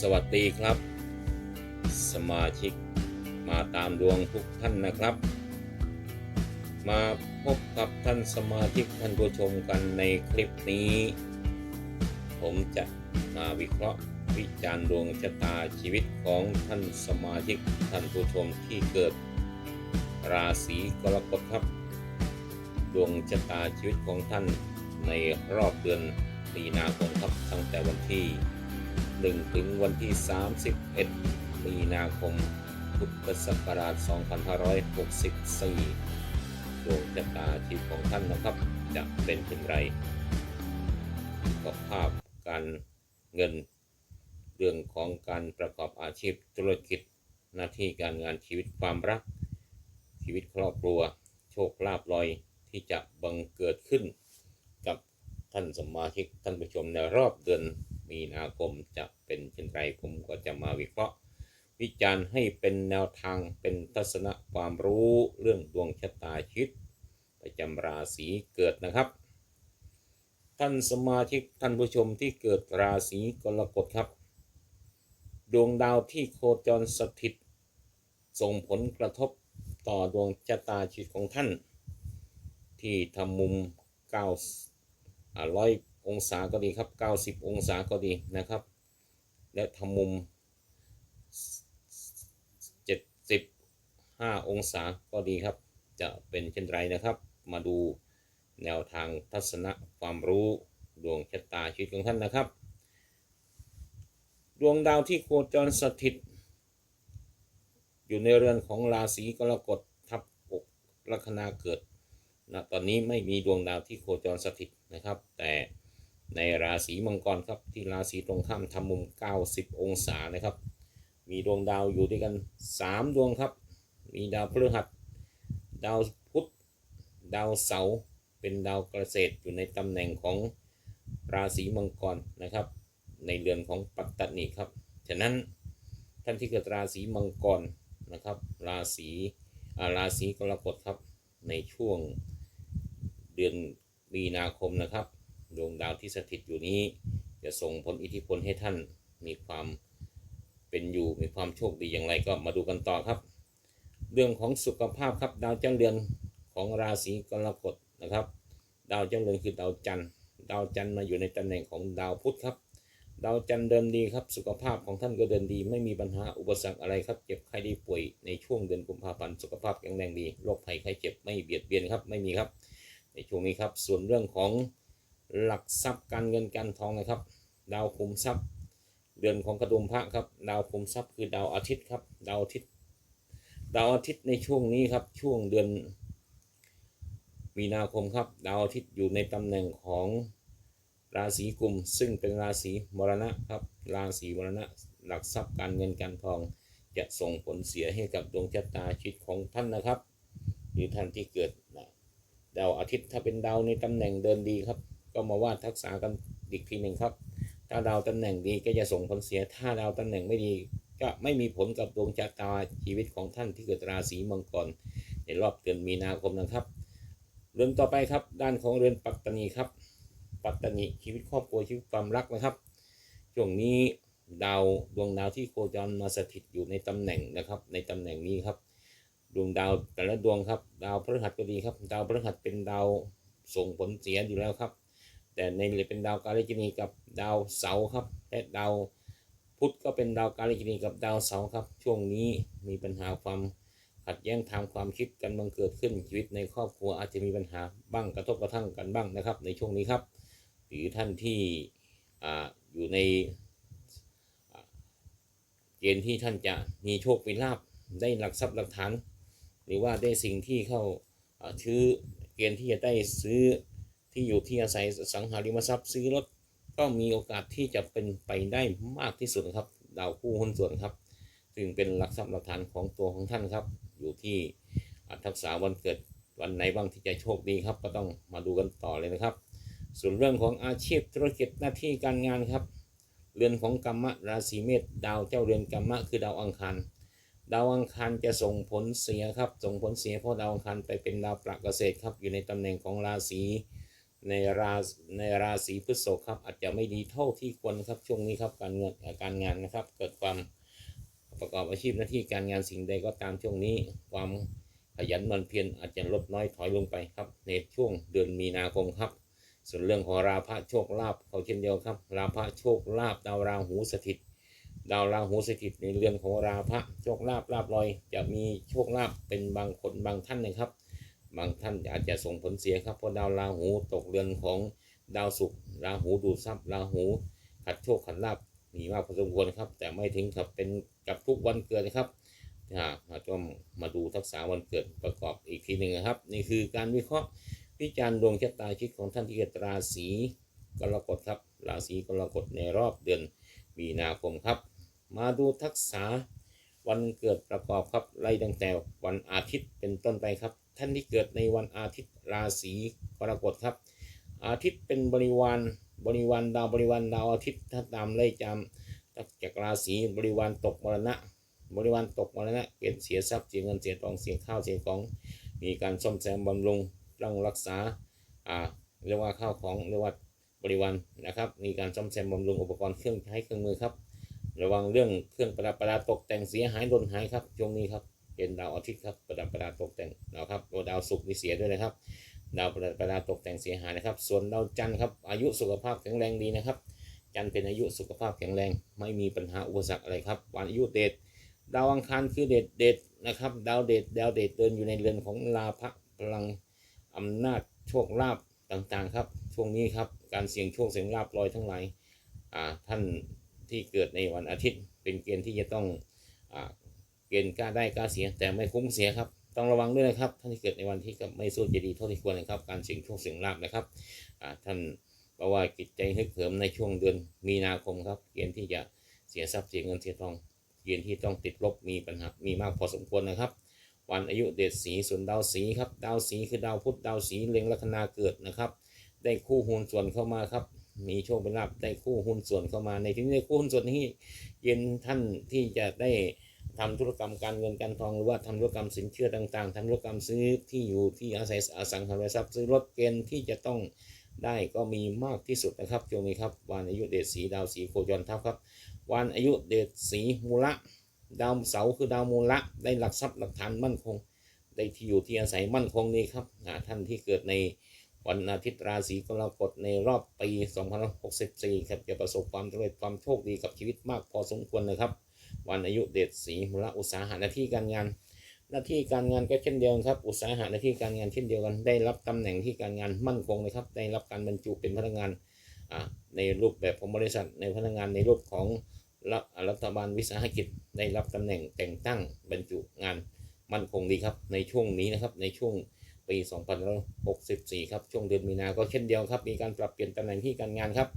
สวัสดีครับ สมาชิกมาตามดวงทุกท่านนะครับ มาพบกับท่านสมาชิกท่านผู้ชมกันในคลิปนี้ ผมจะมาวิเคราะห์วิจารณ์ดวงชะตาชีวิตของท่านสมาชิกท่านผู้ชมที่เกิด ราศีกรกฎครับ ดวงชะตาชีวิตของท่านในรอบเดือนมีนาคมครับตั้งแต่วันที่ 1 ถึงวันที่ 31 มีนาคม พุทธศักราช 2564 ดวงชะตาชีวิตของท่านนะครับจะเป็นเช่นไรสุขภาพการเงิน เรื่องของการประกอบอาชีพธุรกิจ หน้าที่การงานชีวิตความรัก ชีวิตครอบครัว โชคลาภลอยที่จะบังเกิดขึ้น กับท่านสมาชิกท่านผู้ชมในรอบเดือน มีนาคมจะเป็นเช่นไรผมก็จะมาวิเคราะห์ วิจารณ์ให้เป็นแนวทางเป็นทัศนะความรู้เรื่องดวงชะตาชีวิตประจำราศีเกิดนะครับ ท่านสมาชิกท่านผู้ชมที่เกิดราศีกรกฎครับ ดวงดาวที่โคจรสถิต ส่งผลกระทบต่อดวงชะตาชีวิตของท่าน ที่ทำมุม9อ่าร้ องศาก็ดีครับ 90 องศาก็ดีนะครับ และทำมุม 75 องศาก็ดีครับ จะเป็นเช่นไรนะครับ มาดูแนวทางทัศนะความรู้ดวงชะตาชีวิตของท่านนะครับ ดวงดาวที่โคจรสถิต อยู่ในเรือนของราศีกรกฎทับอกลัคนาเกิดนะตอนนี้ไม่มีดวงดาวที่โคจรสถิตนะครับ แต่ ในราศีมังกรครับที่ราศีตรงข้ามทำมุม 90 องศานะครับ มีดวงดาวอยู่ด้วยกัน 3 ดวงครับ มีดาวพฤหัส ดาวพุธดาวเสาร์เป็นดาวเกษตรอยู่ในตำแหน่งของราศีมังกรนะครับ ในเรือนของปัตตนีครับฉะนั้นท่านที่เกิดราศีมังกรนะครับ ราศีอ่าราศีกรกฎครับในช่วงเดือนมีนาคมนะครับ ดวงดาวที่สถิตอยู่นี้ จะส่งผลอิทธิพลให้ท่านมีความเป็นอยู่มีความโชคดีอย่างไรก็มาดูกันต่อครับ เรื่องของสุขภาพครับดาวเจ้าเรือนของราศีกรกฎนะครับ ดาวเจ้าเรือนคือดาวจันทร์ดาวจันทร์มาอยู่ในตำแหน่งของดาวพุธครับดาวจันทร์เดินดีครับ สุขภาพของท่านก็เดินดี ไม่มีปัญหาอุปสรรคอะไรครับ เจ็บไข้ได้ป่วยในช่วงเดือนกุมภาพันธ์สุขภาพแข็งแรงดีโรคภัยไข้เจ็บไม่เบียดเบียนครับไม่มีครับ ในช่วงนี้ครับส่วนเรื่องของ หลักทรัพย์การเงินการทองนะครับ ดาวคุมทรัพย์เดือนของกระดุมพระครับ ดาวคุมทรัพย์คือดาวอาทิตย์ครับ ดาวอาทิตย์ ดาวอาทิตย์ในช่วงนี้ครับ ช่วงเดือน มีนาคมครับ ดาวอาทิตย์อยู่ในตำแหน่งของราศีกุม ซึ่งเป็นราศีมรณะครับ ราศีมรณะ หลักทรัพย์การเงินการทอง จะส่งผลเสียให้กับดวงชะตาชีวิตของท่านนะครับหรือท่านที่เกิดดาวอาทิตย์ถ้าเป็นดาวในตำแหน่งเดินดีครับ ก็มาวาดทักษะกันอีกทีหนึ่งครับ ถ้าดาวตำแหน่งดีก็จะส่งผลเสีย ถ้าดาวตำแหน่งไม่ดี ก็ไม่มีผลกับดวงชะตาชีวิตของท่านที่เกิดราศีมังกรในรอบเดือนมีนาคมนะครับเรื่องต่อไปครับ ด้านของเรือนปัตตานีครับ ปัตตานีชีวิตครอบครัวชีวิตความรักนะครับช่วงนี้ดาวดวงดาวที่โคจรมาสถิตอยู่ในตำแหน่งนะครับ ในตำแหน่งนี้ครับ ดวงดาวแต่ละดวงครับ ดาวพฤหัสก็ดีครับ ดาวพฤหัสเป็นดาวส่งผลเสียอยู่แล้วครับ แต่ในเป็นดาวการกินีกับดาวเสาร์ครับและดาวพุธก็เป็นดาวการกินีกับดาวเสาร์ครับ ช่วงนี้มีปัญหาความขัดแย้งทางความคิดกันบังเกิดขึ้นชีวิตในครอบครัวอาจจะมีปัญหาบ้างกระทบกระทั่งกันบ้างนะครับ ในช่วงนี้ครับ หรือท่านที่อ่าอยู่ในเกณฑ์ที่ท่านจะมีโชคมีลาภได้หลักทรัพย์หลักฐาน หรือว่าได้สิ่งที่เข้าอ่าชื่อเกณฑ์ที่จะได้ซื้อ ที่อยู่ที่อาศัยสังหาริมทรัพย์ซื้อรถก็มีโอกาสที่จะเป็นไปได้มากที่สุดครับ ดาวคู่หุ้นส่วนครับ ซึ่งเป็นหลักทรัพย์หลักฐานของตัวของท่านครับ อยู่ที่ทักษะวันเกิดวันไหนบ้างที่จะโชคดีครับ ก็ต้องมาดูกันต่อเลยนะครับ ส่วนเรื่องของอาชีพธุรกิจหน้าที่การงานครับ เรือนของกรรมะราศีเมษดาวเจ้าเรือนกรรมะคือดาวอังคารดาวอังคารจะส่งผลเสียครับ ส่งผลเสียเพราะดาวอังคารไปเป็นดาวประเกษตรครับอยู่ในตำแหน่งของราศี ในราในราศีพฤษภครับ อาจจะไม่ดีเท่าที่ควรครับช่วงนี้ครับการเงินการงานนะครับ เกิดความประกอบอาชีพหน้าที่การงานสิ่งใดก็ตามช่วงนี้ ความขยันมันเพียรอาจจะลดน้อยถอยลงไปครับ ในช่วงเดือนมีนาคมครับ ส่วนเรื่องของราพะโชคลาภเขาเช่นเดียวครับ ราพะโชคลาภดาวราหูสถิต ดาวราหูสถิตในเรื่อนของราพะโชคลาภลาบลอย จะมีโชคลาภเป็นบางคนบางท่านนะครับ บางท่านอาจจะส่งผลเสียครับเพราะดาวราหูตกเรือนของดาวศุกร์ราหูดูดทรัพย์ราหูขัดโชคขัดลาบมีมากพอสมควรครับ แต่ไม่ถึงกับเป็นกับทุกวันเกิดนะครับอ่าเราต้องมาดูทักษะวันเกิดประกอบอีกทีหนึ่งนะครับ นี่คือการวิเคราะห์วิจารณ์ดวงชะตาชีวิตของท่านที่เกิดราศีกรกฎครับ ราศีกรกฎในรอบเดือนมีนาคมครับ มาดูทักษะวันเกิดประกอบครับไล่ตั้งแต่วันอาทิตย์เป็นต้นไปครับ ท่านที่เกิดในวันอาทิตย์ราศีกรกฎครับ อาทิตย์เป็นบริวารบริวารดาวบริวารดาวอาทิตย์ถ้าตามไล่จำจากราศีบริวารตกมรณะ บริวารตกมรณะเกิดเสียทรัพย์เสียเงินเสียทองเสียข้าวเสียของ มีการซ่อมแซมบำรุงต้องรักษาอ่าเรียกว่าข้าวของเรียกว่าบริวารนะครับ มีการซ่อมแซมบำรุงอุปกรณ์เครื่องใช้เครื่องมือครับ ระวังเรื่องเครื่องประดับประดาตกแต่งเสียหายหล่นหายครับช่วงนี้ครับ เป็นดาวอาทิตย์ครับประดับประดาตกแต่งนะครับดาวศุกร์นี่เสียด้วยนะครับ ดาวประดับประดาตกแต่งเสียหายนะครับ ส่วนดาวจันทร์ครับอายุสุขภาพแข็งแรงดีนะครับ จันทร์เป็นอายุสุขภาพแข็งแรง ไม่มีปัญหาอุปสรรคอะไรครับ วันอายุเดชดาวอังคารคือเดชเดชนะครับ ดาวเดชดาวเดชเดินอยู่ในเรือนของลาภพลังอำนาจโชคลาภต่างๆครับช่วงนี้ครับการเสี่ยงโชคเสี่ยงลาภลอยทั้งหลายอ่าท่านที่เกิดในวันอาทิตย์เป็นเกณฑ์ที่จะต้องอ่า ณฑ์กล้าได้กล้าเสีย แต่ไม่คุ้มเสียครับต้องระวังด้วยนะครับท่านที่เกิดในวันที่ก็ไม่สู้จะดีเท่าที่ควรนะครับ การเสี่ยงโชคเสี่ยงลาภนะครับท่านเพราะว่าจิตใจฮึกเหิมในช่วงเดือนมีนาคมครับเกณฑ์ที่จะเสียทรัพย์เสียเงินเสียทองเกณฑ์ที่ต้องติดลบมีปัญหามีมากพอสมควรนะครับ วันอายุเดชสีส่วนดาวสีครับดาวสีคือดาวพุธดาวสีเล็งลัคนาเกิดนะครับ ได้คู่หุ้นส่วนเข้ามาครับมีโชคเป็นลาภได้คู่หุ้นส่วนเข้ามาในที่นี้คู่หุ้นส่วนที่เย็นท่านที่จะได้ ทำธุรกรรมการเงินการทองหรือว่าทำธุรกรรมสินเชื่อต่างๆทำธุรกรรมซื้อที่อยู่ที่อาศัยอสังหาริมทรัพย์ซื้อรถเกณฑ์ที่จะต้องได้ก็มีมากที่สุดนะครับช่วงนี้ครับวันอายุเดชสีดาวสีโคจรทับครับวันอายุเดชสีมูละ ดาวเสาคือดาวมูละได้หลักทรัพย์หลักฐานมั่นคง ได้ที่อยู่ที่อาศัยมั่นคงนี้ครับท่านที่เกิดในวันอาทิตย์ราศีกรกฎในรอบปี2564 ครับจะประสบความสำเร็จความโชคดีกับชีวิตมากพอสมควรนะครับ วันอายุเดชสีมูละอุตสาหะหน้าที่การงาน หน้าที่การงานก็เช่นเดียวกันครับ อุตสาหะหน้าที่การงานเช่นเดียวกัน ได้รับตำแหน่งที่การงานมั่นคงนะครับ ได้รับการบรรจุเป็นพนักงานอ่าในรูปแบบของบริษัท ในพนักงานในรูปของรัฐรัฐบาลวิสาหกิจ ได้รับตำแหน่งแต่งตั้งบรรจุงานมั่นคงดีครับ ในช่วงนี้นะครับ ในช่วงปี 2564 ครับ ช่วงเดือนมีนา ก็เช่นเดียวครับ มีการปรับเปลี่ยนตำแหน่งที่การงานครับ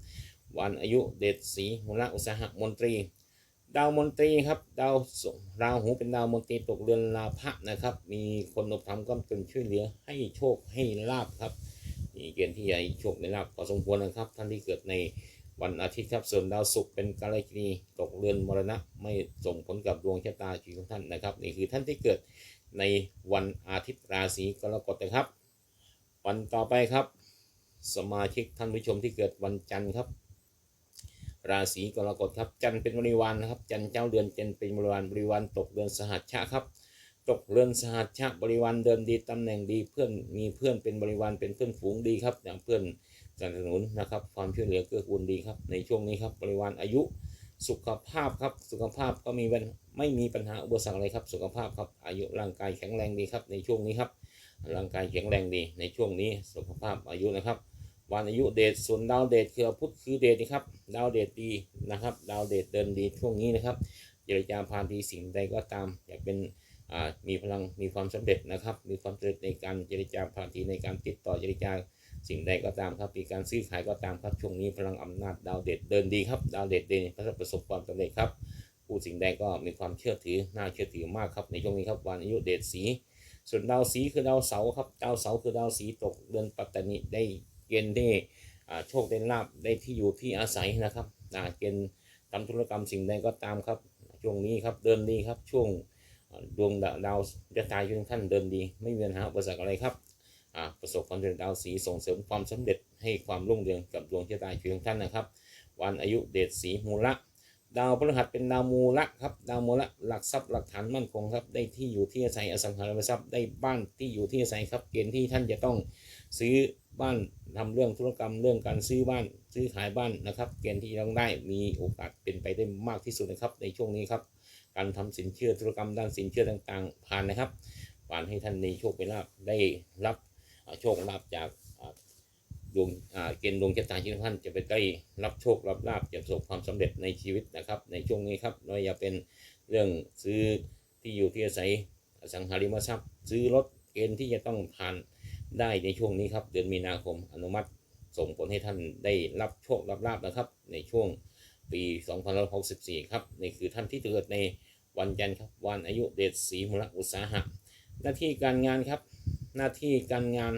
วันอายุเดชศรีหัวหน้าอุตสาหะมนตรี ดาวมนตรีครับดาวราหูเป็นดาวมนตรีตกเรือนลาภะนะครับ มีคนอุปถัมก็เป็นช่วยเหลือให้โชคให้ลาบครับมีเกณฑ์ที่ใหญ่โชคในลาบพอสมควรนะครับท่านที่เกิดในวันอาทิตย์ครับส่วนดาวศุกร์เป็นกาลกินีตกเรือนมรณะ ไม่ส่งผลกับดวงชะตาชีวิตของท่านนะครับ นี่คือท่านที่เกิดในวันอาทิตย์ราศีกรกฎนะครับ วันต่อไปครับ สมาชิกท่านผู้ชมที่เกิดวันจันทร์ครับ ราศีกรกฎครับจันทร์เป็นบริวารนะครับ จันทร์เจ้าเดือนจันเป็นบริวารบริวารตกเดือนสหัชชะครับ ตกเรือนสหัชชะบริวารเดินดีตำแหน่งดีเพื่อนมีเพื่อนเป็นบริวารเป็นเพื่อนฝูงดีครับอย่างเพื่อนสนับสนุนนะครับ ความช่วยเหลือเกื้อกูลดีครับในช่วงนี้ครับบริวารอายุสุขภาพครับสุขภาพก็มีปัญไม่มีปัญหาอุปสรรคอะไรครับ สุขภาพครับอายุร่างกายแข็งแรงดีครับในช่วงนี้ครับร่างกายแข็งแรงดีในช่วงนี้สุขภาพอายุนะครับ วันอายุเดชส่วนดาวเดชคือพุธคือเดชนะครับ ดาวเดชดีนะครับ ดาวเดชเดินดีช่วงนี้นะครับเจรจาผ่านทีสิ่งใดก็ตาม อยากเป็นมีพลังมีความสำเร็จนะครับ มีความสำเร็จในการเจรจาผ่านทีในการติดต่อเจรจาสิ่งใดก็ตามครับมีการซื้อขายก็ตามครับช่วงนี้พลังอำนาจดาวเด็ดเดินดีครับ ดาวเด็ดเดินประสบความสำเร็จครับผู้สิ่งใดก็มีความเชื่อถือน่าเชื่อถือมากครับในช่วงนี้ครับวันอายุเดชสีส่วนดาวสีคือดาวเสาร์ครับดาวเสาร์คือดาวสีตกเดือนปัตตานีได้ เกณฑ์ได้อ่โชคได้ลาบได้ที่อยู่ที่อาศัยนะครับเกณฑ์ทำธุรกรรมสิ่งใดก็ตามครับช่วงนี้ครับเดินดีครับช่วงดวงดาวจะตายช่วงท่านเดินดี ไม่มีปัญหาอุปสรรคอะไรครับอ่าประสบความสำเร็จดาวสีส่งเสริมความสำเร็จให้ความรุ่งเรืองกับดวงชะตาชีวิตของท่านนะครับ วันอายุเดชสีมูละ ดาวพฤหัสเป็นดาวมูละครับดาวมูละหลักทรัพย์หลักฐานมั่นคงครับได้ที่อยู่ที่อาศัยอสังหาริมทรัพย์ได้บ้านที่อยู่ที่อาศัยครับเกณฑ์ที่ท่านจะต้อง ซื้อบ้านทำเรื่องธุรกรรมเรื่องการซื้อบ้านซื้อขายบ้านนะครับ เกณฑ์ที่ต้องได้มีโอกาสเป็นไปได้มากที่สุดนะครับ ในช่วงนี้ครับ การทำสินเชื่อธุรกรรมด้านสินเชื่อต่างๆ ผ่านนะครับผ่านให้ท่านในโชคเป็นลาภได้รับโชคลาภจากดวงเกณฑ์ดวงชะตาชีวิตท่านจะไปได้รับโชครับลาภจะประสบความสำเร็จในชีวิตนะครับ ในช่วงนี้ครับไม่ว่าจะเป็นเรื่องซื้อที่อยู่ที่อาศัยสังหาริมทรัพย์ ซื้อรถเกณฑ์ที่จะต้องผ่าน ได้ในช่วงนี้ครับ เดือนมีนาคมอนุมัติส่งผลให้ท่านได้รับโชครับลาภนะครับ ในช่วงปี2564 ครับนี่คือท่านที่เกิดในวันจันทร์ครับ วันอายุเดชศรีมุลอุตสาหะหน้าที่การงานครับ หน้าที่การงาน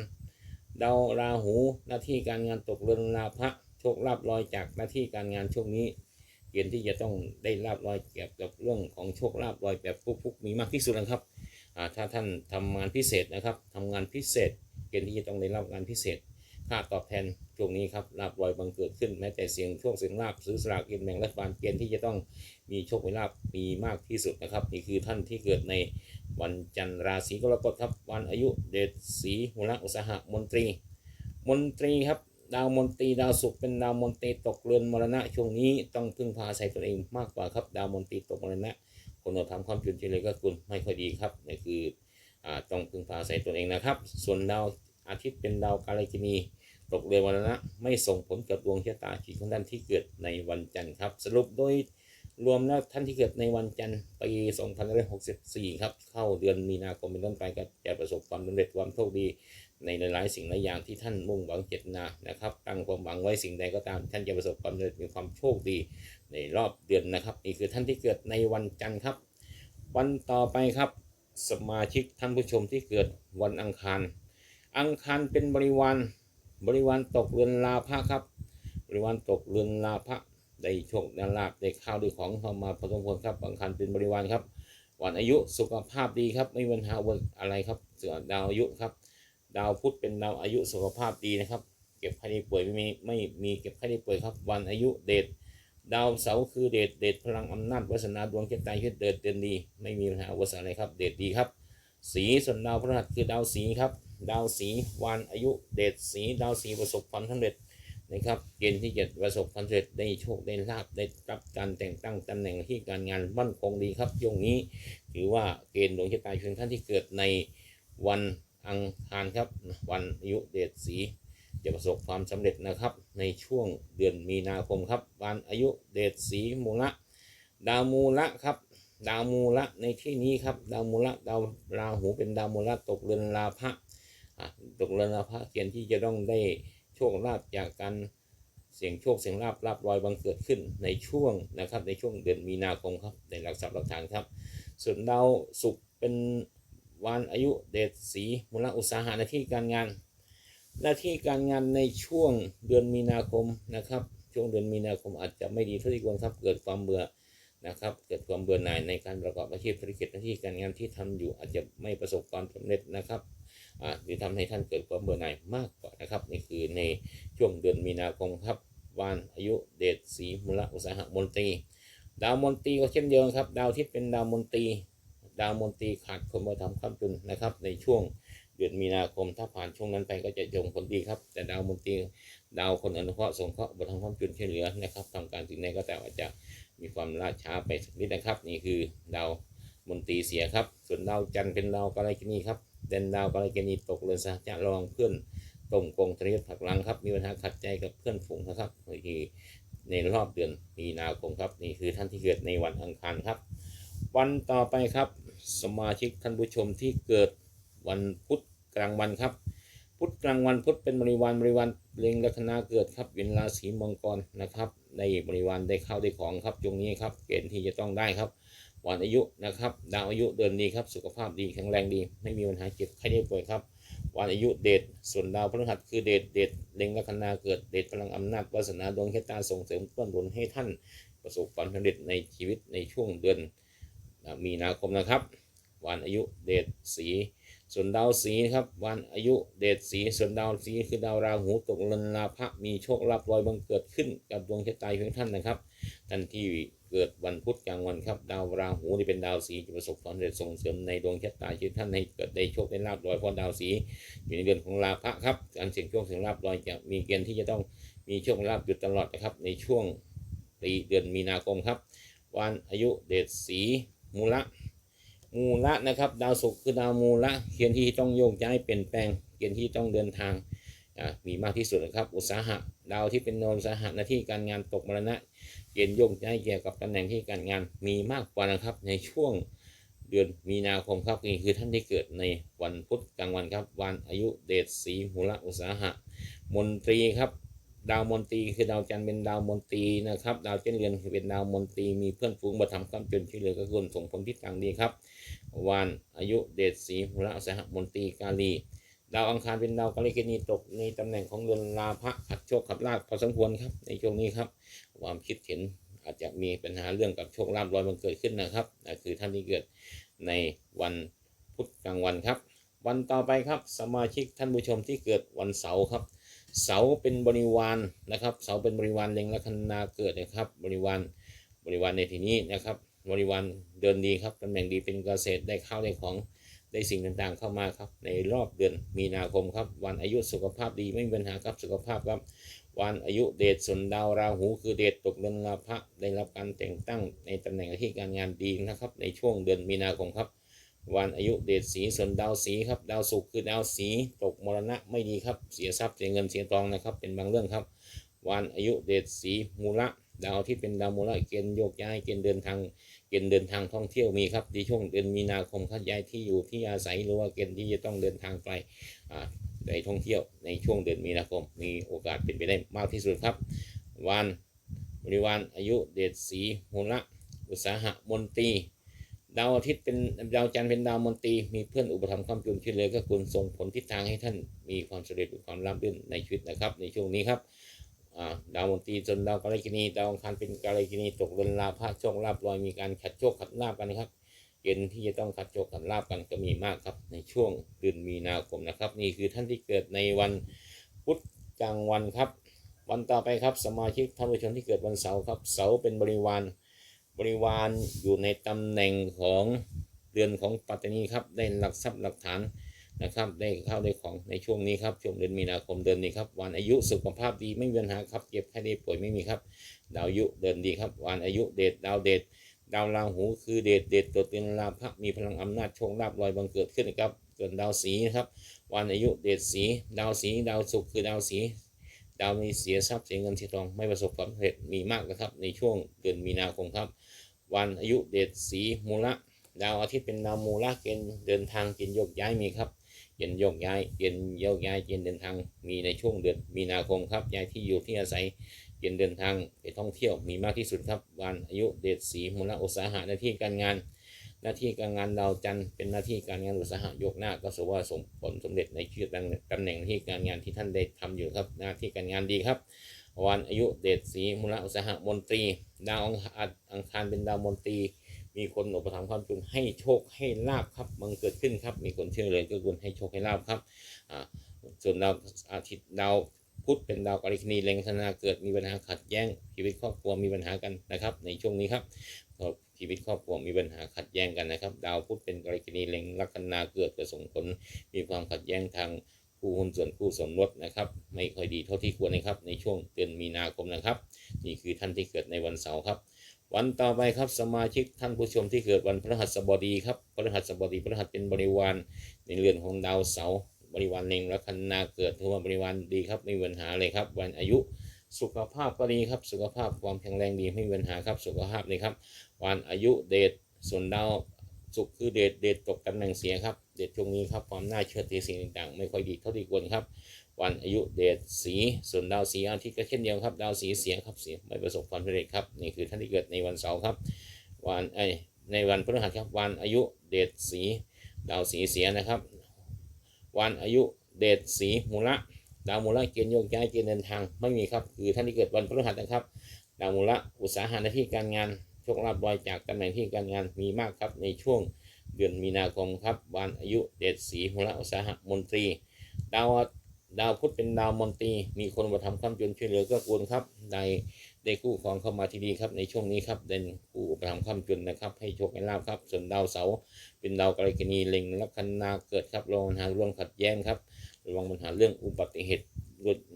ดาวราหู หน้าที่การงานตกเรือนลาภะโชคลาภลอยจากหน้าที่การงานช่วงนี้เกณฑ์ที่จะต้องได้ลาบลอยเกี่ยวกับเรื่องของโชคลาภลอยแบบฟุกๆมีมากที่สุดนะครับถ้าท่านทำงานพิเศษนะครับทำงานพิเศษ เกณฑ์ที่จะต้องได้รับงานพิเศษ ค่าตอบแทนช่วงนี้ครับลาบลอยบังเกิดขึ้นแม้แต่เสียงโชคเสียงลาบซื้อสลากกินแบ่งรัฐบาลเกณฑ์ที่จะต้องมีโชคมีลาบมีมากที่สุดนะครับ นี่คือท่านที่เกิดในวันจันทร์ราศีกรกฎครับ วันอายุเดชสีหุละอุตสาหะมนตรี มนตรีครับดาวมนตรีดาวศุกร์เป็นดาวมนตรีตกเรือนมรณะช่วงนี้ต้องพึ่งพาอาศัยตนเองมากกว่าครับ ดาวมนตรีตกมรณะคนเราทำความจุนเฉลยก็คุณไม่ค่อยดีครับนี่คือ ต้องพึ่งพาอาศัยตนเองนะครับ ส่วนดาวอาทิตย์เป็นดาวกาลกินีตกเรือนมรณะไม่ส่งผลกับดวงชะตาชีวิตของท่านที่เกิดในวันจันทร์ครับ สรุปโดยรวมแล้วท่านที่เกิดในวันจันทร์ปี2564 ครับ เข้าเดือนมีนาคมเป็นต้นไปก็จะประสบความสำเร็จความโชคดี ในหลายๆสิ่งหลายอย่างที่ท่านมุ่งหวังเจตนานะครับ ตั้งความหวังไว้สิ่งใดก็ตาม ท่านจะประสบความสำเร็จมีความโชคดีในรอบเดือนนะครับ นี่คือท่านที่เกิดในวันจันทร์ครับ วันต่อไปครับ สมาชิกท่านผู้ชมที่เกิดวันอังคาร อังคารเป็นบริวารบริวารตกเรือนลาภะครับ บริวารตกเรือนลาภะได้โชคได้ลาบได้ข้าวได้ของเข้ามาพอสมควรครับบางคันเป็นบริวารครับ วันอายุสุขภาพดีครับ ไม่มีปัญหาวันอะไรครับเสือดาวอายุครับ ดาวพุธเป็นดาวอายุสุขภาพดีนะครับ เก็บไข้ได้ป่วยไม่มีไม่มีเก็บไข้ได้ป่วยครับ วันอายุเดช ดาวเสาคือเดชเดชพลังอำนาจวาสนาดวงเจตใจชีวิตเดินเดินดีไม่มีปัญหาอุปสรรคอะไรครับ เดชดีครับ สีส่วนดาวพฤหัสคือดาวสีครับ ดาวสีวันอายุเดชสี ดาวสีประสบความสำเร็จนะครับเกณฑ์ที่จะประสบความสำเร็จได้โชคได้ลาบได้รับการแต่งตั้งตำแหน่งที่การงานมั่นคงดีครับช่วงนี้ถือว่าเกณฑ์ดวงชะตาชีวิตท่านที่เกิดในวันอังคารครับวันอายุเดชสี จะประสบความสำเร็จนะครับ ในช่วงเดือนมีนาคมครับวันอายุเดชสีมูละ ดาวมูละครับ ดาวมูละในที่นี้ครับ ดาวมูละดาวราหูเป็นดาวมูละตกเรือนลาภะตกเรือนลาภะเกณฑ์ที่จะต้องได้โชคลาภจากการเสี่ยงโชคเสี่ยงลาภลาบลอยบังเกิดขึ้นในช่วงนะครับในช่วงเดือนมีนาคมครับในหลักทรัพย์หลักฐานครับ ส่วนดาวศุกร์เป็นวันอายุเดชสีมูลอุตสาหะหน้าที่การงาน หน้าที่การงานในช่วงเดือนมีนาคมนะครับ ช่วงเดือนมีนาคมอาจจะไม่ดีเท่าที่ควรครับ เกิดความเบื่อนะครับ เกิดความเบื่อหน่ายในการประกอบอาชีพธุรกิจหน้าที่การงานที่ทำอยู่อาจจะไม่ประสบความสำเร็จนะครับหรือทำให้ท่านเกิดความเบื่อหน่ายมากกว่านะครับนี่คือในช่วงเดือนมีนาคมครับวันอายุเดชศีมุลอุตสาหะมนตรี ดาวมนตรีก็เช่นเดียวกันครับ ดาวที่เป็นดาวมนตรี ดาวมนตรีขาดคนมาทำความจุนนะครับในช่วง เดือนมีนาคม ถ้าผ่านช่วงนั้นไปก็จะยงผลดีครับ แต่ดาวมนตรีดาวคนอนุเคราะห์สงเคราะห์บททำความจุนช่วยเหลือนะครับทำการสิ่งใดก็แต่อาจจะมีความล่าช้าไปสักนิดนะครับ นี่คือดาวมนตรีเสียครับ ส่วนดาวจันทร์เป็นดาวกาลกินีครับเด่นดาวกาลเกณีตกเรือนสหจะระวังเพื่อนตรงกงทะเลผักหลังครับ มีปัญหาขัดใจกับเพื่อนฝูงนะครับคือในรอบเดือนมีนาคมครับ นี่คือท่านที่เกิดในวันอังคารครับ วันต่อไปครับ สมาชิกท่านผู้ชมที่เกิดวันพุธ กลางวันครับ พุธกลางวันพุธเป็นบริวารบริวารเล็งลัคนาเกิดครับเป็นราศีมังกรนะครับในบริวารได้เข้าได้ของครับตรงนี้ครับเกณฑ์ที่จะต้องได้ครับวันอายุนะครับดาวอายุเดินดีครับสุขภาพดีแข็งแรงดี ไม่มีปัญหาเจ็บไข้ได้ป่วยครับวันอายุเดชส่วนดาวพฤหัสคือเดชเดชเล็งลัคนาเกิดเดชพลังอำนาจวาสนาดวงชะตาส่งเสริมต้นบุญให้ท่านประสบความสำเร็จในชีวิตในช่วงเดือนมีนาคมนะครับ วันอายุเดชสี ส่วนดาวสีนะครับ วันอายุเดชสี ส่วนดาวสีคือดาวราหูตกเรือนลาภะมีโชคลาภลอยบังเกิดขึ้นกับดวงชะตาของท่านนะครับท่านที่เกิดวันพุธกลางวันครับ ดาวราหูนี่เป็นดาวสีจะประสบความสำเร็จส่งเสริมในดวงชะตาชีวิตท่านให้เกิดได้โชคได้ลาภลอยเพราะดาวสีอยู่ในเดือนของลาภะครับการเสี่ยงโชคเสี่ยงลาภลอยจะมีเกณฑ์ที่จะต้องมีโชคลาภอยู่ตลอดนะครับ ในช่วงปีเดือนมีนาคมครับ วันอายุเดชสีมูละ มูละนะครับดาวศุกร์คือดาวมูละเกณฑ์ที่ต้องโยกย้ายเปลี่ยนแปลงเกณฑ์ที่ต้องเดินทางอ่ามีมากที่สุดนะครับ อุตสาหะดาวที่เป็นดาวอุตสาหะหน้าที่การงานตกมรณะเกณฑ์โยกย้ายเกี่ยวกับตำแหน่งที่การงานมีมากกว่านะครับ ในช่วงเดือนมีนาคมครับนี่คือท่านที่เกิดในวันพุธกลางวันครับ วันอายุเดชสีมูละอุตสาหะ มนตรีครับ ดาวมนตรีคือดาวจันทร์เป็นดาวมนตรีนะครับ ดาวเจ้าเรือนคือเป็นดาวมนตรีมีเพื่อนฝูงมาทำความจนช่วยเหลือก็ควรส่งผลทิศทางดีครับวันอายุเดชสีหุระสหมนตรีกาลีดาวอังคารเป็นดาวกาลิกนีตกในตำแหน่งของเรือนลาภะขัดโชคขัดลาภพอสมควรครับ ในช่วงนี้ครับ ความคิดเห็นอาจจะมีปัญหาเรื่องกับโชคลาภลอยมันเกิดขึ้นนะครับนั่นคือท่านที่เกิดในวันพุธกลางวันครับ วันต่อไปครับสมาชิกท่านผู้ชมที่เกิดวันเสาร์ครับ เสาเป็นบริวารนะครับ เสาเป็นบริวารเล็งลัคนาเกิดนะครับ บริวารบริวารในที่นี้นะครับ บริวารเดินดีครับตำแหน่งดีเป็นเกษตรได้ข้าวได้ของได้สิ่งต่างๆเข้ามาครับในรอบเดือนมีนาคมครับ วันอายุสุขภาพดีไม่มีปัญหาครับสุขภาพครับ วันอายุเดชส่วนดาวราหูคือเดชตกเดือนลาภะได้รับการแต่งตั้งในตำแหน่งที่การงานดีนะครับ ในช่วงเดือนมีนาคมครับ วันอายุเดชสีส่วนดาวสีครับดาวศุกคือดาวสีตกมรณะไม่ดีครับเสียทรัพย์เสียเงินเสียทองนะครับ เป็นบางเรื่องครับ วันอายุเดชสีมูละดาวที่เป็นดาวมูละเกณฑ์โยกย้ายเกณฑ์เดินทางเกณฑ์เดินทางท่องเที่ยวมีครับในช่วงเดือนมีนาคมคัดย้ายที่อยู่ที่อาศัยหรือว่าเกณฑ์ที่จะต้องเดินทางไกลอ่าไปท่องเที่ยวในช่วงเดือนมีนาคมมีโอกาสเป็นไปได้มากที่สุดครับ วันบริวารอายุเดชสีมูละอุตสาหะมนตรี ดาวอาทิตย์เป็นดาวจันทร์เป็นดาวมนตรีมีเพื่อนอุปถัมภ์ความจุนช่วยเหลือก็ควรส่งผลทิศทางให้ท่านมีความสำเร็จความราบรื่นในชีวิตนะครับ ในช่วงนี้ครับดาวมนตรีจนดาวกาลกินีดาวอังคารเป็นกาลกินีตกเรือนลาภโชคลาภลอยมีการขัดโชคขัดลาภกันนะครับเกณฑ์ที่จะต้องขัดโชคขัดลาภกันก็มีมากครับ ในช่วงเดือนมีนาคมนะครับ นี่คือท่านที่เกิดในวันพุธกลางวันครับ วันต่อไปครับสมาชิกท่านผู้ชมที่เกิดวันเสาร์ครับเสาร์เป็นบริวาร บริวารอยู่ในตำแหน่งของเดือนของปัตตานีครับ ได้หลักทรัพย์หลักฐานนะครับ ได้เข้าวได้ของในช่วงนี้ครับช่วงเดือนมีนาคมเดือนนี้ครับ วันอายุสุขภาพดีไม่มีปัญหาครับ เจ็บแค่ได้ป่วยไม่มีครับ ดาวอายุเดินดีครับ วันอายุเดชดาวเดชดาวราหูคือเดชเดชตัวเต็นลาภะมีพลังอำนาจโชคลาภลอยบังเกิดขึ้นนะครับส่วนดาวสีนะครับ วันอายุเดชสี ดาวสีดาวศุกร์คือดาวสีดาวมีเสียทรัพย์เสียเงินเสียทองไม่ประสบความสำเร็จมีมากนะครับ ในช่วงเดือนมีนาคมครับ วันอายุเดชสีมูละดาวอาทิตย์เป็นดาวมูละเกณฑ์เดินทางเกณฑ์โยกย้ายมีครับเกณฑ์โยกย้ายเกณฑ์โยกย้ายเกณฑ์เดินทางมีในช่วงเดือนมีนาคมครับย้ายที่อยู่ที่อาศัยเกณฑ์เดินทางไปท่องเที่ยวมีมากที่สุดครับ วันอายุเดชสีมูละอุตสาหะหน้าที่การงาน หน้าที่การงานดาวจันทร์เป็นหน้าที่การงานอุตสาหะยกหน้า ก็สว่าสมผลสำเร็จในชื่อตำแหน่งที่การงานที่ท่านได้ทำอยู่ครับ หน้าที่การงานดีครับ วันอายุเดชสีมูลอุตสาหะมนตรี ดาวอังคารอังคารเป็นดาวมนตรี มีคนอุปถัมภ์ความจุนให้โชคให้ลาบครับบังเกิดขึ้นครับ มีคนเชื่อเลยก็ควรให้โชคให้ลาบครับส่วนดาวอาทิตย์ดาวพุธเป็นดาวกาลิกนีเล็งธนาเกิดมีปัญหาขัดแย้งชีวิตครอบครัวมีปัญหากันนะครับ ในช่วงนี้ครับชีวิตครอบครัวมีปัญหาขัดแย้งกันนะครับ ดาวพุธเป็นกรกินีเล็งลัคนาเกิดจะส่งผลมีความขัดแย้งทาง คู่หุ้นส่วนคู่สมรสนะครับ ไม่ค่อยดีเท่าที่ควรนะครับ ในช่วงเดือนมีนาคมนะครับ นี่คือท่านที่เกิดในวันเสาร์ครับ วันต่อไปครับสมาชิกท่านผู้ชมที่เกิดวันพฤหัสบดีครับพฤหัสบดีพฤหัสเป็นบริวารในเรือนของดาวเสาร์บริวารเล็งลัคนาเกิดถือว่าบริวารดีครับไม่มีปัญหาเลยครับ วันอายุสุขภาพก็ดีครับ สุขภาพความแข็งแรงดีไม่มีปัญหาครับสุขภาพเลยครับ วันอายุเดชส่วนดาว ศุกร์คือเดชเดชตกตำแหน่งเสียครับ เดชช่วงนี้ครับความน่าเชื่อถือสิ่งต่างๆ ไม่ค่อยดีเท่าที่ควรครับ วันอายุเดชสีส่วนดาวสีอาทิตย์ก็เช่นเดียวครับ ดาวสีเสียครับเสียไม่ประสบความสำเร็จครับนี่คือท่านที่เกิดในวันเสาร์ครับ วันไอในวันพฤหัสครับวันอายุเดชสีดาวสีเสียนะครับ วันอายุเดชสีมูละดาวมูละเกณฑ์โยกย้ายเกณฑ์เดินทางไม่มีครับคือท่านที่เกิดวันพฤหัสนะครับ ดาวมูละอุตสาหะหน้าที่การงาน คลาภลอยจากตำแหน่งที่การงานมีมากครับในช่วงเดือนมีนาคมครับวันอายุเดชศรีหุระอุตสาหมนตรี ดาวดาวพุธเป็นดาวมนตรี มีคนมาทำความจนช่วยเหลือก็กูลครับได้ได้คู่ครองเข้ามาที่ดีครับในช่วงนี้ครับเด่นคู่ประทำความจนนะครับ ให้โชคให้ลาบครับส่วนดาวเสาร์เป็นดาวกรกณีเล็งลัคนาเกิดครับระวังหาเรื่องขัดแย้งครับระวังปัญหาเรื่องอุบัติเหตุ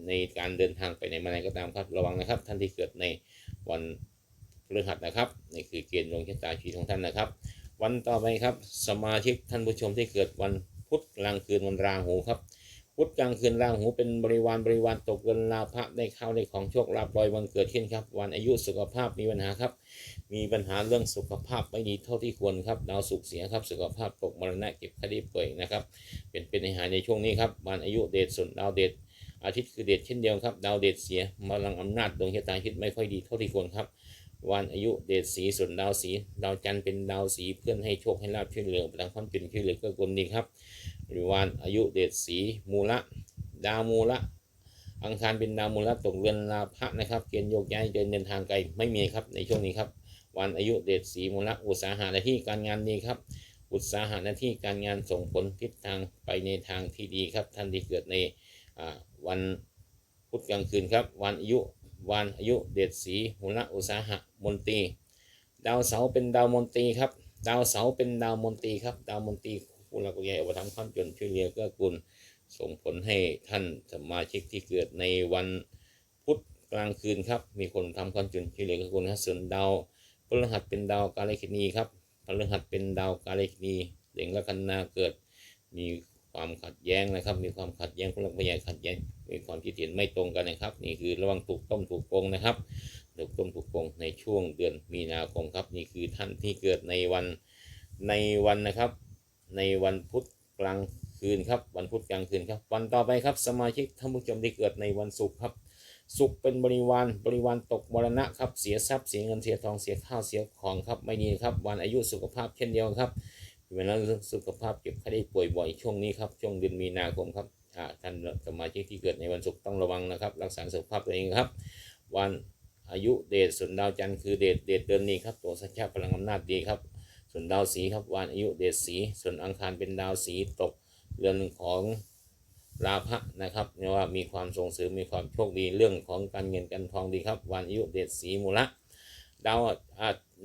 ในการเดินทางไปไหนมาไหนก็ตามครับ ระวังนะครับท่านที่เกิดในวัน ฤหัสนะครับนี่คือเกณฑ์ดวงชะตาชีวิตของท่านนะครับ วันต่อไปครับสมาชิกท่านผู้ชมที่เกิดวันพุธกลางคืนวันราหูครับพุธกลางคืนราหูเป็นบริวารบริวารตกเงินลาภะได้เข้าได้ของโชคลาภลอยวันเกิดขึ้นครับ วันอายุสุขภาพมีปัญหาครับ มีปัญหาเรื่องสุขภาพไม่ดีเท่าที่ควรครับดาวสุขเสียครับสุขภาพตกมรณะเก็บคดีป่วยนะครับ เป็นเป็นในหายในช่วงนี้ครับวันอายุเดชส่วนดาวเดชอาทิตย์คือเดชเช่นเดียวครับ ดาวเดชเสียพลังอำนาจดวงชะตาชีวิตไม่ค่อยดีเท่าที่ควรครับ วันอายุเดชสีส่วนดาวสีดาวจันทร์เป็นดาวสีเพื่อนให้โชคให้ลาบช่วยเหลือประทางความเป็นช่วยเหลือก็กลมดีครับหรือวันอายุเดชสีมูละ ดาวมูละอังคารเป็นดาวมูละตกเรือนลาภะนะครับเกณฑ์โยกย้ายเดินเดินทางไกลไม่มีครับในช่วงนี้ครับ วันอายุเดชสีมูละอุตสาหะหน้าที่การงานดีครับ อุตสาหะหน้าที่การงานส่งผลทิศทางไปในทางที่ดีครับท่านที่เกิดในวันพุธกลางคืนครับ วันอายุ วันอายุเดชสีหุละอุตสาหะมนตรีดาวเสาร์เป็นดาวมนตรีครับ ดาวเสาร์เป็นดาวมนตรีครับดาวมนตรีผู้หลักผู้ใหญ่อุปถัมภ์ความจนช่วยเหลือเกื้อกูลส่งผลให้ท่านสมาชิกที่เกิดในวันพุธกลางคืนครับ มีคนทำความจนช่วยเหลือเกื้อกูลครับส่วนดาวพฤหัสเป็นดาวกาลคินีครับพฤหัสเป็นดาวกาลคินีเด่งและคันนาเกิด มีความขัดแย้งนะครับ มีความขัดแย้งผู้หลักผู้ใหญ่ขัดแย้ง มีความคิดเห็นไม่ตรงกันนะครับ นี่คือระวังถูกต้มถูกโกงนะครับถูกต้มถูกโกงในช่วงเดือนมีนาคมครับ นี่คือท่านที่เกิดในวันในวันนะครับ ในวันพุธกลางคืนครับ วันพุธกลางคืนครับ วันต่อไปครับสมาชิกท่านผู้ชมที่เกิดในวันศุกร์ครับศุกร์เป็นบริวารบริวารตกมรณะครับเสียทรัพย์เสียเงินเสียทองเสียข้าวเสียของครับไม่ดีครับ วันอายุสุขภาพเช่นเดียวครับเวลาเรื่องสุขภาพเจ็บไข้ได้ป่วยบ่อยช่วงนี้ครับช่วงเดือนมีนาคมครับ ท่านสมาชิกที่เกิดในวันศุกร์ต้องระวังนะครับ รักษาสุขภาพตัวเองครับ วันอายุเดชส่วนดาวจันทร์คือเดชเดชเดือนนี้ครับตัวสัญชาติพลังอำนาจดีครับ ส่วนดาวสีครับวันอายุเดชสี ส่วนอังคารเป็นดาวสีตกเรือนของราพะนะครับเนี่ยว่ามีความส่งเสริมมีความโชคดีเรื่องของการเงินการทองดีครับ วันอายุเดชสีมูละดาว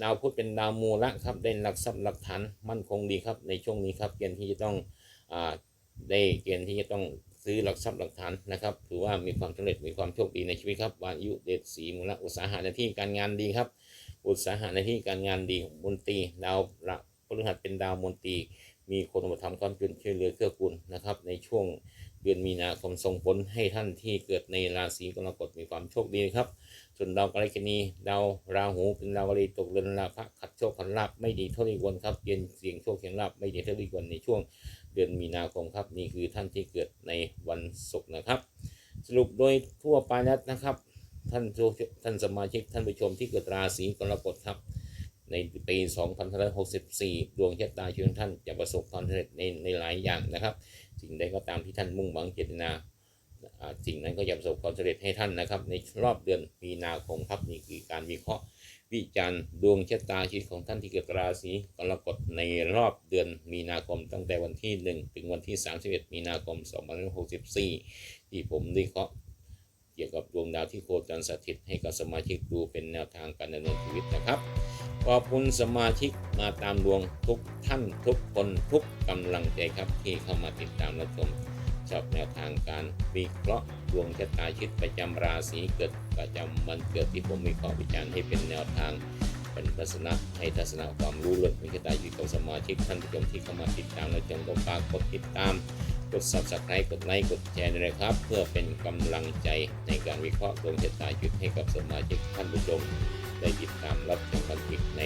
ดาวพุธเป็นดาวมูละครับได้หลักทรัพย์หลักฐานมั่นคงดีครับในช่วงนี้ครับเกณฑ์ที่จะต้องอ่า ได้เกณฑ์ที่จะต้องซื้อหลักทรัพย์หลักฐานนะครับ ถือว่ามีความสำเร็จมีความโชคดีในชีวิตครับวายุเดชสีมูลอุตสาหะในที่การงานดีครับ อุตสาหะในที่การงานดีมนตรีดาวละพฤหัสเป็นดาวมนตรีมีคนมาทำความจนช่วยเหลือเกื้อกูลนะครับ ในช่วงเดือนมีนาคมส่งผลให้ท่านที่เกิดในราศีกรกฎมีความโชคดีครับ ส่วนดาวกรกฎีดาวราหูเป็นดาววรีตกเรือนลาภะขัดโชคขันลาบไม่ดีเท่าที่ควรครับเกณฑ์เสี่ยงโชคเสี่ยงลาบไม่ดีเท่าที่ควรในช่วง ดือนมีนาคมครับ นี่คือท่านที่เกิดในวันศุกร์นะครับ สรุปโดยทั่วไปแล้วนะครับ ท่านท่านสมาชิกท่านผู้ชมที่เกิดราศีกรกฎครับ ในปี 2564 ดวงชะตาชีวิตของท่านจะประสบความสำเร็จในในหลายอย่างนะครับ สิ่งใดก็ตามที่ท่านมุ่งหวังเจตนาอ่าสิ่งนั้นก็จะประสบความสำเร็จให้ท่านนะครับ ในรอบเดือนมีนาคมครับนี่คือการวิเคราะห์ วิจารณ์ดวงชะตาชีวิตของท่านที่เกิดราศีกรกฎในรอบเดือนมีนาคมตั้งแต่วันที่ 1 ถึงวันที่ 31 มีนาคม 2564 ที่ผมได้เคาะเกี่ยวกับดวงดาวที่โคจรสถิตให้กับสมาชิกดูเป็นแนวทางการดำเนินชีวิตนะครับขอบคุณสมาชิกมาตามดวงทุกท่านทุกคนทุกกำลังใจครับที่เข้ามาติดตามรับชม ชอบแนวทางการวิเคราะห์ดวงชะตาชีวิตประจำราศีเกิดประจำวันเกิดที่ผมมีข้อวิจารณ์ให้เป็นแนวทางเป็นทัศนะให้ทัศนะความรู้เรื่องดวงชะตาชีวิตของสมาชิกท่านผู้ชมที่เข้ามาติดตามและชมก็ฝากกดติดตามกด subscribe กดไลค์กดแชร์ด้วยนะครับ เพื่อเป็นกำลังใจในการวิเคราะห์ดวงชะตาชีวิตให้กับสมาชิกท่านผู้ชมได้ติดตามรับชมกันอีกใน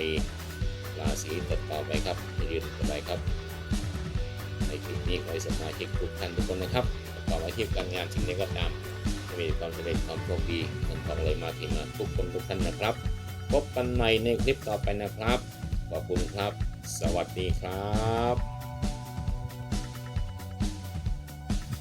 ราศีต่อไปครับในเดืนต่อไปครับ ในคลิปนี้ขอให้สมาชิกทุกท่านทุกคนนะครับประกอบอาชีพการงานสิ่งใดก็ตามให้มีความสำเร็จความโชคดีเงินทองไหลมาถึงมาทุกคนทุกท่านนะครับ พบกันใหม่ในคลิปต่อไปนะครับ ขอบคุณครับ สวัสดีครับ